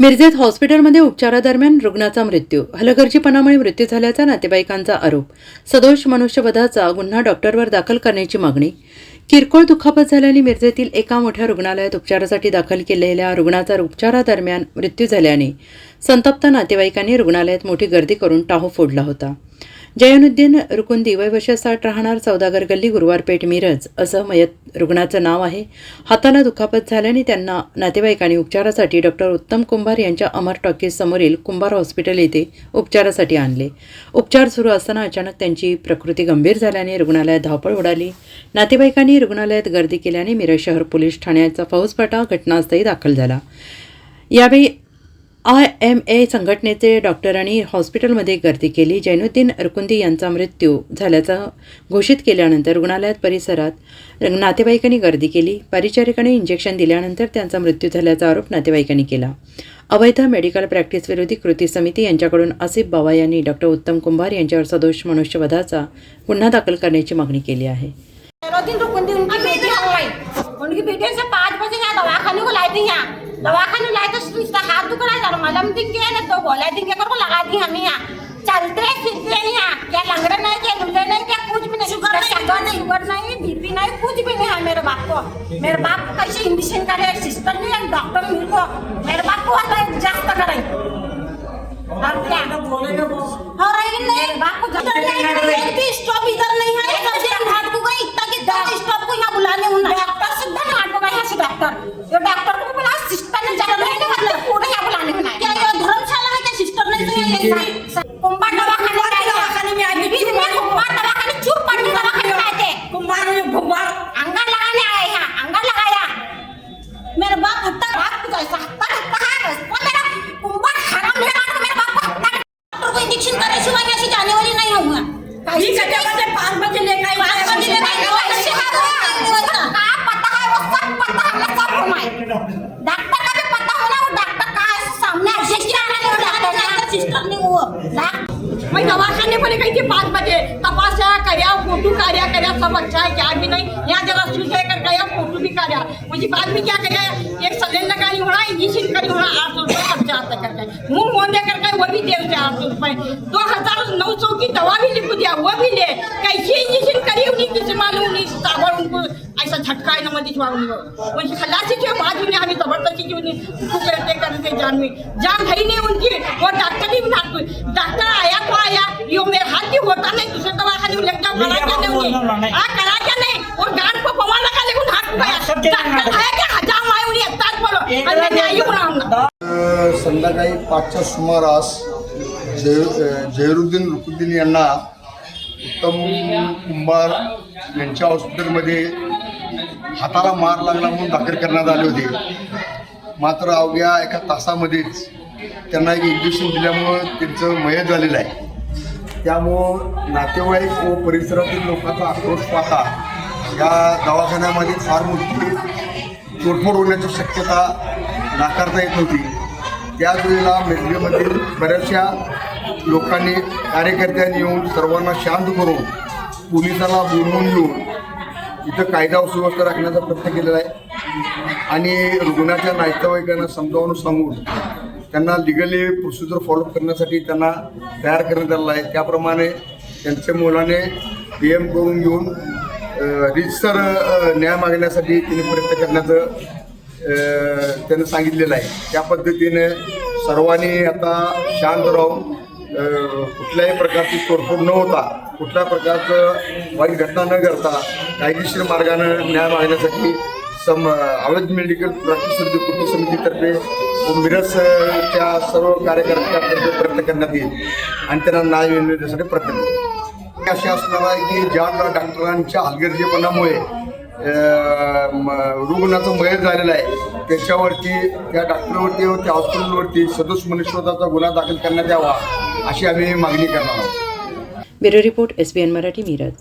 मिरजेत हॉस्पिटलमध्ये उपचारादरम्यान रुग्णाचा मृत्यू हलगर्जीपणामुळे मृत्यू झाल्याचा नातेवाईकांचा आरोप. सदोष मनुष्यवधाचा गुन्हा डॉक्टरवर दाखल करण्याची मागणी. किरकोळ दुखापत झाल्याने मिरजेतील एका मोठ्या रुग्णालयात उपचारासाठी दाखल केलेल्या रुग्णाचा उपचारादरम्यान मृत्यू झाल्याने संतप्त नातेवाईकांनी रुग्णालयात मोठी गर्दी करून टाहो फोडला होता. जयनुद्दीन रुकुंदी वय वर्ष साठ राहणार सौदागर गल्ली गुरुवार पेठ मिरज असं मयत रुग्णाचं नाव आहे. हाताला दुखापत झाल्याने त्यांना नातेवाईकांनी उपचारासाठी डॉक्टर उत्तम कुंभार यांच्या अमर टॉकीज समोरील कुंभार हॉस्पिटल येथे उपचारासाठी आणले. उपचार सुरू असताना अचानक त्यांची प्रकृती गंभीर झाल्याने रुग्णालयात धावपळ उडाली. नातेवाईकांनी रुग्णालयात गर्दी केल्याने मिरज शहर पोलीस ठाण्याचा फौजफाटा घटनास्थळी दाखल झाला. यावेळी आय एम ए संघटनेचे डॉक्टरांनी हॉस्पिटलमध्ये गर्दी केली. जैनुद्दीन अरकुंदी यांचा मृत्यू झाल्याचं घोषित केल्यानंतर रुग्णालयात परिसरात नातेवाईकांनी गर्दी केली. परिचारिकाने इंजेक्शन दिल्यानंतर त्यांचा मृत्यू झाल्याचा आरोप नातेवाईकांनी केला. अवैध मेडिकल प्रॅक्टिस विरोधी कृती समिती यांच्याकडून आसिफ बावा यांनी डॉक्टर उत्तम कुंभार यांच्यावर सदोष मनुष्यवधाचा गुन्हा दाखल करण्याची मागणी केली आहे. उनकी बेटी उनकी बेटी से पाँच बजे यहाँ दवाखाने को लाई थी यहाँ दवाखाने लाए तो इसका हाथ दुख रहा है जरा मलम देंगे ना तो गोला देंगे कर लगा दी हमें यहाँ चलते फिरते हैं यहाँ क्या लंगड़े नहीं क्या लुल्ले नहीं क्या कुछ भी नहीं. शुगर नहीं. शुगर नहीं शुगर नहीं बीपी नहीं कुछ भी नहीं है मेरे बाप. को मेरे बाप को कैसे इंजेक्शन करे सिस्टर नहीं डॉक्टर मेरे को मेरे बाप को आता है जास्त करे और क्या और रही नहीं बाप को जल्दी स्टॉप इधर नहीं है हाथ को इतना कि स्टॉप को यहाँ बुलाने डॉक्टर सीधा ना यहाँ से डॉक्टर ये डॉक्टर को बुला सिस्टर ने जाना नहीं मतलब पूरे यहाँ बुलाने को नहीं क्या ये धर्मशाला है क्या सिस्टर नहीं तो ये कुंभार दवाखाने दवाखाने में आए बीच में कुंभार दवाखाने चुप पड़ने दवाखाने में आए थे कुंभार में कुंभार अंगर लगाने आए यहाँ अंगर लगाया मेरे बाप हत्ता बाप को जैसा हत्ता हत्ता है बस वो मेरा कुंभार हराम है रात को मेरे बाप को हत्ता डॉक्टर को इंजेक्शन करे शिवाय मैं ऐसी जाने वाली नहीं हूँ ठीक है जब से पाँच बजे लेकर आई पाँच बजे लेकर आई कैसे कहाँ पता है वो सब पता है मैं सब हूँ मैं डॉक्टर का भी पता होना वो डॉक्टर कहाँ है सामने सिस्टर ने वो डॉक्टर ने सिस्टर ने वो मैं दवाखाने पण काही पाच बजे. तपासा करा फोटो कार्या करा सब अच्छा है क्या भी नहीं. यहाँ जरा स्वीकार कर गया फोटो भी कार्या मुझे म्हणजे बाद में क्या करा? एक सिलेंडर का नहीं होना इंजेक्शन का नहीं होना आठ सौ रुपये खर्चा आता करके मुँह मोड़ने करके वो भी दे आठ सौ रुपये. दो हजार नौ सौ की दवा भी लिखू दिया वो भी ले. कैसे इंजेक्शन करी उन्हें किसी मालूम नहीं साबर उनको ऐसा झटका है ना मध्य उनकी खलासी के बाद उन्हें हमें जबरदस्ती की उन्हें करते करते जान में जान है ही नहीं उनकी वो डॉक्टर भी ना डॉक्टर आया तो आया यो मेरे हाथ की होता नहीं दूसरे दवाखाने में लग जाओ करा क्या नहीं? उन्हें हाँ करा क्या नहीं? और गांड को पवा लगा लेकिन हाथ गया डॉक्टर है क्या? हजाम आए उन्हें ताज बोलो। और मैं आई हूँ ना अ, संध्याकाळी पाचच्या सुमारास जहिरुद्दीन रुकुद्दीन यांना उत्तम कुंभार यांच्या हॉस्पिटलमध्ये हाताला मार लागला म्हणून दाखल करण्यात आले होते. मात्र अवघ्या एका तासामध्येच त्यांना एक इंजेक्शन दिल्यामुळं त्यांचं मयत झालेलं आहे. त्यामुळं नातेवाईक व परिसरातील लोकांचा आक्रोश पाहता या दवाखान्यामध्ये फार मोठी तोडफोड होण्याची शक्यता नाकारता येत होती त्याच वेळेला मेदगेमधील बऱ्याचशा लोकांनी कार्यकर्त्यांनी येऊन सर्वांना शांत करून पोलिसांना बोलवून घेऊन इथं कायदा सुव्यवस्था राखण्याचा प्रयत्न केलेला आहे. आणि रुग्णाच्या नातेवाईकांना समजावून सांगून त्यांना लिगली प्रोसिजर फॉलो करण्यासाठी त्यांना तयार करण्यात आलेला आहे. त्याप्रमाणे त्यांच्या मुलाने पी एम करून घेऊन रिजिस्टर न्याय मागण्यासाठी त्यांनी प्रयत्न करण्याचं त्यानं सांगितलेलं आहे. त्या पद्धतीने सर्वांनी आता शांत राहून कुठल्याही प्रकारची तोडफोड न होता कुठल्या प्रकारचं वाईट घटना न करता कायदेशीर मार्गानं न्याय मागण्यासाठी सम अवैध मेडिकल प्रॅक्टिस विरुद्ध कृती समितीतर्फे व मिरजच्या सर्व कार्यकर्त्यांतर्फे प्रयत्न करण्यात येईल आणि त्यांना न्याय मिळण्यासाठी प्रयत्न करेल. असे असणार आहे की ज्या डॉक्टरांच्या हलगर्जीपणामुळे रुग्णाचा म- रुग्णाचं मयत झालेला आहे त्याच्यावरती त्या डॉक्टरवरती व त्या हॉस्पिटलवरती सदोष मनुष्यवधाचा गुन्हा दाखल करण्यात यावा अशी आम्ही मागणी करणार आहोत. Bureau report S B N Marathi Miraj.